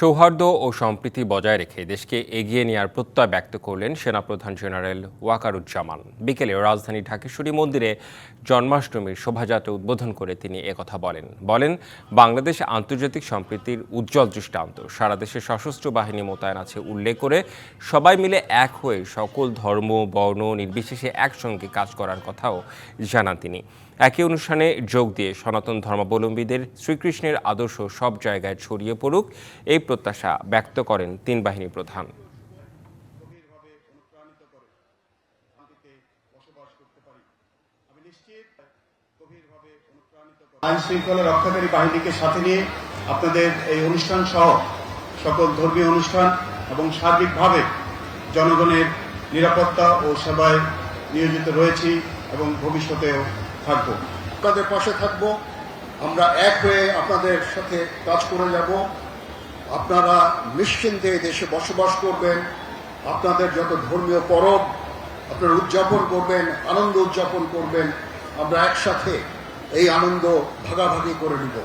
সৌহার্দ্য ও সম্প্রীতি বজায় রেখে দেশকে এগিয়ে নেওয়ার প্রত্যয় ব্যক্ত করলেন সেনাপ্রধান জেনারেল ওয়াকারুজ্জামান। বিকেলে রাজধানী ঢাকেশ্বরী মন্দিরে জন্মাষ্টমীর শোভাযাত্রা উদ্বোধন করে তিনি একথা বলেন। বলেন, বাংলাদেশ আন্তর্জাতিক সম্প্রীতির উজ্জ্বল দৃষ্টান্ত। সারা দেশে সশস্ত্র বাহিনী মোতায়েন আছে উল্লেখ করে সবাই মিলে এক হয়ে সকল ধর্ম, বর্ণ নির্বিশেষে একসঙ্গে কাজ করার কথাও জানান তিনি। একই অনুষ্ঠানে যোগ দিয়ে সনাতন ধর্মাবলম্বীদের শ্রীকৃষ্ণের আদর্শ সব জায়গায় ছড়িয়ে পড়ুক, এই প্রত্যাশা ব্যক্ত করেন তিন বাহিনী প্রধান। আইন শৃঙ্খলা রক্ষাকারী বাহিনীকে সাথে নিয়ে আপনাদের এই অনুষ্ঠান সহ সকল ধর্মীয় অনুষ্ঠান এবং সার্বিকভাবে জনগণের নিরাপত্তা ও সেবায় নিয়োজিত রয়েছি এবং ভবিষ্যতেও থাকব। আপনাদের পাশে থাকব। আমরা এক হয়ে আপনাদের সাথে কাজ করে যাব। আপনারা নিশ্চিন্তে দেশে বসবাস করবেন, আপনাদের যত ধর্মীয় পরব আপনারা উদযাপন করবেন, আনন্দ উদযাপন করবেন, আমরা একসাথে এই আনন্দ ভাগাভাগি করে নিব।